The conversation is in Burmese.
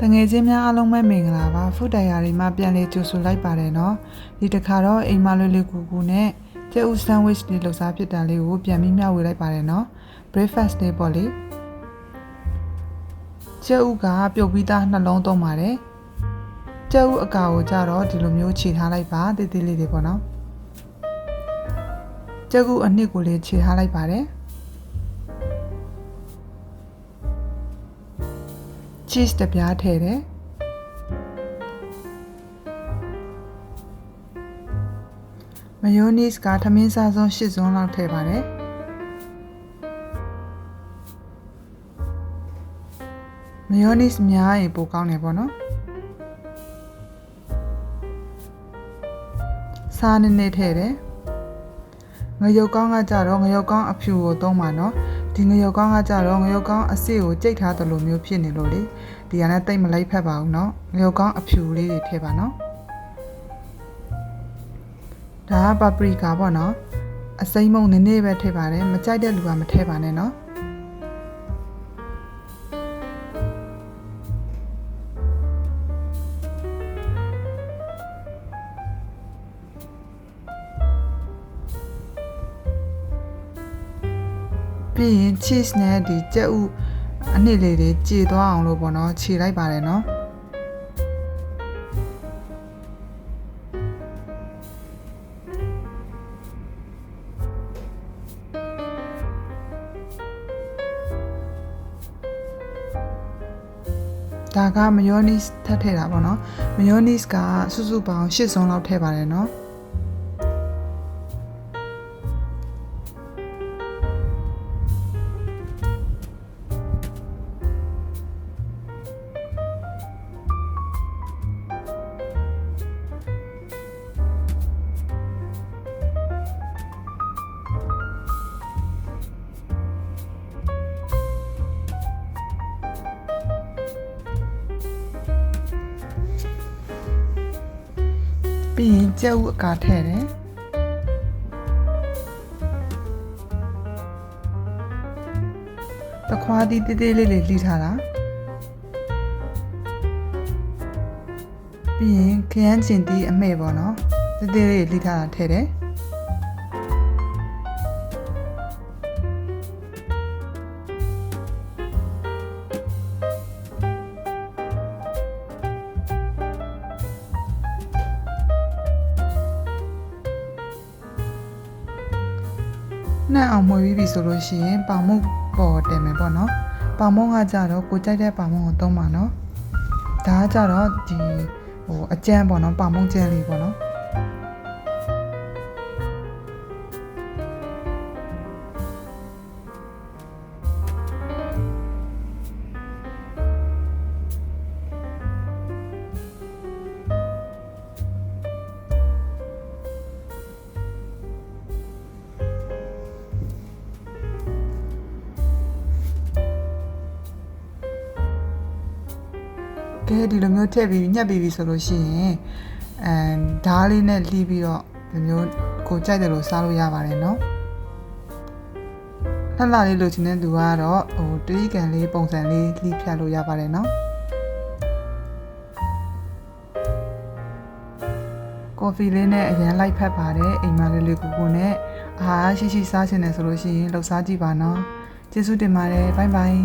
တငယ်ချင်းများအားလုံးပဲမင်္ဂလာပါဖုဒိုင်ယာရီမှာပြန်လေးကြိုဆိုလိုက်ပါတယ်နော်ဒီတစ်ခါတော့အိမ်မလေးလေးကူကူနဲ့ကျက်ဥဆန်ဝစ်လေးလှူစားဖြစ်တာလေးကိုပြန်ပြီးမျှဝေလိုက်ပါတယ်နော် breakfast လေးပေါ့လေကျက်ဥကပြုတ်ပြီးသားနှလုံးသုံးပါတယ်ကျက်ဥအကာကိုကြတော့ဒီလိုမျိုးခြေထားလိုက်ပါတေးသေးလေးတွေပေါ့နော်ကျက်ဥအနှစ်ကိုလေးခြေထားလိုက်ပါတယ် cheese တစ်ပြားထည့်တယ်မယိုနီစ်ကထမင်းစားဆုံး၈စွန်းလောက်ထည့်ပါတယ်မယိုနီစ်များရင်ပိုကောင်းတယ်ပေါ့နော်စားနည်းနည်းထည့်တယ်ငရုတ်ကောင်းကကြတော့ငရုတ်ကောင်းအဖြူကိုသုံးပါနော် ဒီငရုတ်ကောင်းကကြတော့ငရုတ်ကောင်းအစစ်ကိုကြိတ်ထားတယ်လို့မျိုးဖြစ်နေလို့လေဒီကနေ့တိတ်မလိုက်ဖက်ပါဘူးเนาะငရုတ်ကောင်းအဖြူလေးတွေထည့်ပါနော်ဒါကပါပရီကာပေါ့နော်အစိမ်းမုံနည်းနည်းပဲထည့်ပါတယ်မကြိုက်တဲ့လူကမထည့်ပါနဲ့เนาะ ပြီးရင် cheese နဲ့ဒီကြက်ဥအနည်းလေးတွေကြေသွားအောင်လို့ပေါ့နော်ခြေလိုက်ပါတယ်နော်ဒါကမယောနီစ်ထပ်ထည့်တာပေါ့နော်မယောနီစ်ကစုစုပေါင်း၈စုံလောက်ထည့်ပါတယ်နော် ပြီးရင်ကြက်ဥအကာထည့်တယ်တခွားဒီတေးသေးလေးလေးလှီထားတာပြီးရင်ခရမ်းကျင်တီးအမှဲ့ပေါ့နော်တေးသေးလေးလှီထားတာထည့်တယ် နှံ့အောင်မွေပြီးပြီဆိုလို့ရှိရင်ပေါင်မုတ်ပေါ်တင်မယ်ပေါ့နော်ပေါင်မုတ်ကကြတော့ကိုကြိုက်တဲ့ပေါင်မုတ်ကိုသုံးပါနော်ဒါကကြတော့ဒီဟိုအကျန်းပေါ့နော်ပေါင်မုတ်ကျန်းလေးပေါ့နော် ကဲဒီလိုမျိုးထည့်ပြီးညက်ပြီးပြီဆိုလို့ရှိရင်အမ်ဓားလေးနဲ့လှီးပြီးတော့ဒီမျိုးကိုကြိုက်တယ်လို့စားလို့ရပါတယ်နော်လှလှလေးလိုချင်တဲ့သူကတော့ဟိုတရီကန်လေးပုံစံလေးလှီးဖြတ်လို့ရပါတယ်နော်ကော်ဖီလေးနဲ့အရင်လိုက်ဖက်ပါတယ်အိမ်မလေးလေးကိုကိုနဲ့အားရှိရှိစားချင်တယ်ဆိုလို့ရှိရင်လှုပ်ရှားကြည့်ပါနော်ကျေးဇူးတင်ပါတယ်ဘိုင်ဘိုင်